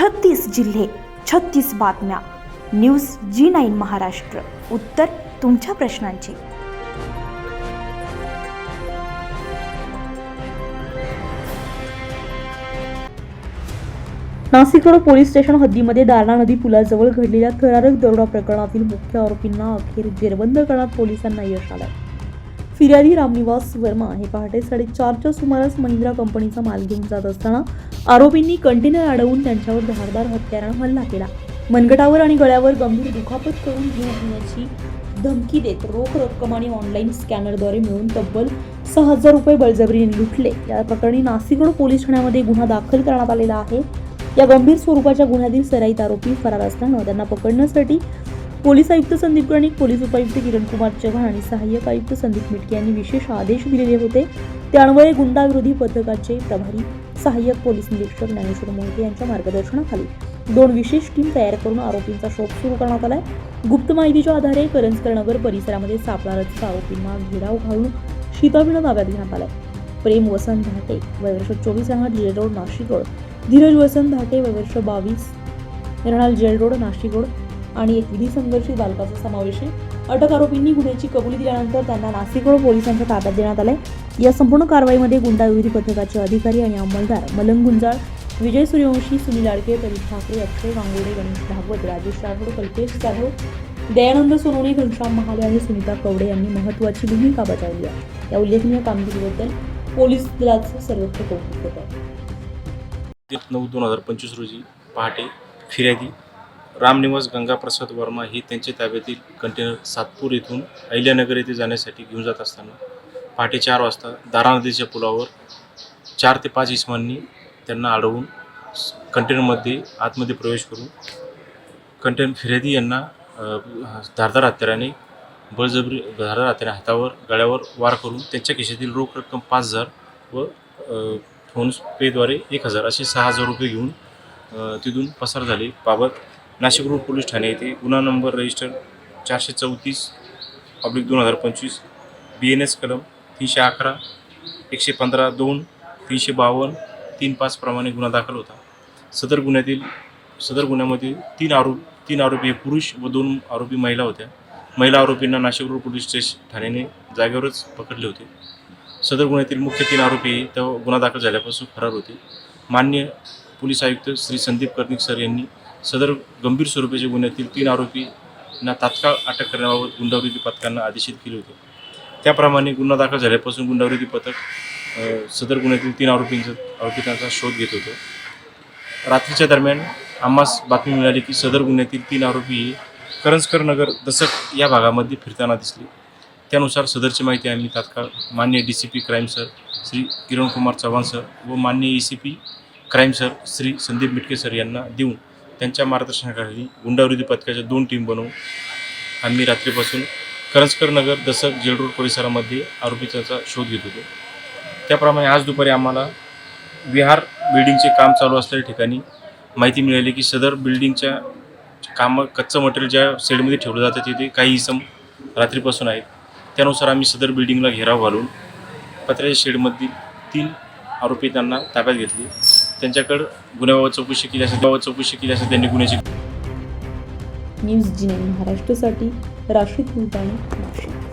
छत्तीस जिल्हे छत्तीस बातम्या. News G nine Maharashtra. उत्तर तुमच्या प्रश्नांची. नाशिक रोड पोलीस स्टेशन हद्दीमध्ये दारणा नदी पुलाजवळ घडलेल्या थरारक दरोडा प्रकरणातील मुख्य आरोपींना अखेर जेरबंद करण्यात पोलिसांना यश आलं फिर्यादी रामनिवास वर्मा हे पहाटे साडेचारच्या सुमारास महिंद्रा कंपनीचा माल घेऊन जात असताना आरोपींनी कंटेनर अडवून त्यांच्यावर धारदार हत्यारानं हल्ला केला. मनगटावर आणि गळ्यावर गंभीर दुखापत करून जीव घेण्याची धमकी देत रोख रक्कम आणि ऑनलाईन स्कॅनरद्वारे मिळून तब्बल सहा हजार रुपये बळजबरीने लुटले. या प्रकरणी नाशिक पोलीस ठाण्यामध्ये गुन्हा दाखल करण्यात आलेला आहे. या गंभीर स्वरूपाच्या गुन्ह्यातील सराईत आरोपी फरार असल्यानं त्यांना पकडण्यासाठी पोलीस आयुक्त संदीप गणिक पोलीस उपायुक्त किरण कुमार चव्हाण आणि सहाय्यक आयुक्त संदीप मिटके यांनी विशेष आदेश दिलेले होते. त्यामुळे गुंडाविरोधी पथकाचे प्रभारी सहाय्यक पोलीस निरीक्षक ज्ञानेश्वर मोहिते यांच्या मार्गदर्शनाखाली दोन विशेष टीम तयार करून आरोपींचा शोध सुरू करण्यात आलाय. गुप्त माहितीच्या आधारे करंजकर नगर परिसरामध्ये सापळा रचता आरोपींना घेराव घालून शीताबिनं ताब्यात घेण्यात आलाय. प्रेम वसंत धाटे वयवर्ष चोवीस राहणार jail road Nashik road Dheeraj Vasant Dhate वयवर्ष बावीस राहणार जेल रोड नाशिक रोड आणि एक विधी संघर्षित बालकाचा समावेश आहे. अटक आरोपींनी गुन्ह्याची कबुली दिल्यानंतर त्यांना नाशिक पोलिसांच्या ताब्यात देण्यात आलंय. या संपूर्ण कारवाईमध्ये गुंडाविरोधी पथकाचे अधिकारी आणि अंमलदार मलंग गुंजाळ विजय सूर्यवंशी सुनील लाडके प्रदीप ठाकरे अक्षय गांगोडे गणेश भागवत राजेश राठोड कल्पेश जाधव दयानंद सोनवणे घनश्याम महाले आणि सुनीता कवडे यांनी महत्त्वाची भूमिका बजावली आहे. या उल्लेखनीय कामगिरीबद्दल पोलीस दलाचं सर्वत्र कौतुक होत आहे. नऊ दोन हजार पंचवीस रोजी पहाटे फिर्यादी रामनिवास गंगाप्रसाद वर्मा हे त्यांच्या ताब्यातील कंटेनर सातपूर येथून अहिल्यानगर येथे जाण्यासाठी घेऊन जात असताना पहाटे चार वाजता दारा नदीच्या पुलावर चार ते पाच इसमांनी त्यांना अडवून कंटेनरमध्ये आतमध्ये प्रवेश करून कंटेनर फिर्यादी यांना धारदार हत्याराने बळजबरी धारदार हत्याने हातावर गळ्यावर वार करून त्यांच्या खिशातील रोख रक्कम पाच हजार व फोन पेद्वारे एक हजार असे सहा हजार रुपये घेऊन तिथून पसार झाले. बाबत नाशिक रोड पोलीस ठाणे येथे गुन्हा नंबर रजिस्टर चारशे चौतीस पब्लिक दोन हजार पंचवीस बी एन एस कलम तीनशे अकरा एकशे पंधरा दोन तीनशे बावन्न तीन पाचप्रमाणे गुन्हा दाखल होता. सदर गुन्ह्यातील सदर गुन्ह्यामध्ये तीन आरोप तीन आरोपी हे पुरुष व दोन आरोपी महिला होत्या. महिला आरोपींना नाशिक रोड पोलीस स्टेशन ठाण्याने जागेवरच पकडले होते. सदर गुन्ह्यातील मुख्य तीन आरोपी तेव्हा गुन्हा दाखल झाल्यापासून फरार होते. मान्य पोलीस आयुक्त श्री संदीप कर्णिक सर यांनी सदर गंभीर स्वरूपाच्या गुन्ह्यातील तीन आरोपींना तात्काळ अटक करण्याबाबत गुंडावृत्ती पथकांना आदेशित केले होते. त्याप्रमाणे गुन्हा दाखल झाल्यापासून गुंडावृत्ती पथक सदर गुन्ह्यातील तीन आरोपींचा आरोपितांचा शोध घेत होतं. रात्रीच्या दरम्यान आम्हास बातमी मिळाली की सदर गुन्ह्यातील तीन आरोपी हे करंजकर नगर दसक या भागामध्ये फिरताना दिसले. त्यानुसार सदरची माहिती आम्ही तात्काळ मान्य D C P crime sir Shri Kiran Kumar Chavan sir व मान्य E C P crime sir Shri Sandeep Mitke sir यांना देऊन त्यांच्या मार्गदर्शनाखाली गुंडाविरोधी पथकाच्या दोन टीम बनवून आम्ही रात्रीपासून करंजकर नगर दसक जेल रोड परिसरामध्ये आरोपीचा शोध घेत होतो. त्याप्रमाणे आज दुपारी आम्हाला विहार बिल्डिंगचे काम चालू असलेल्या ठिकाणी माहिती मिळाली की सदर बिल्डिंगच्या कामं कच्चं मटेरियल ज्या शेडमध्ये ठेवलं जातं तिथे काही इसम रात्रीपासून आहेत. त्यानुसार आम्ही सदर बिल्डिंगला घेराव घालून पत्र्याच्या शेडमधील तीन आरोपी त्यांना ताब्यात घेतले. त्यांच्याकडं गुन्ह्याबाबत चौकशी केली असं त्याबाबत चौकशी केली असं त्यांनी गुन्ह्याची न्यूज जी महाराष्ट्रसाठी महाराष्ट्रासाठी कुलकर्णी नाशिक.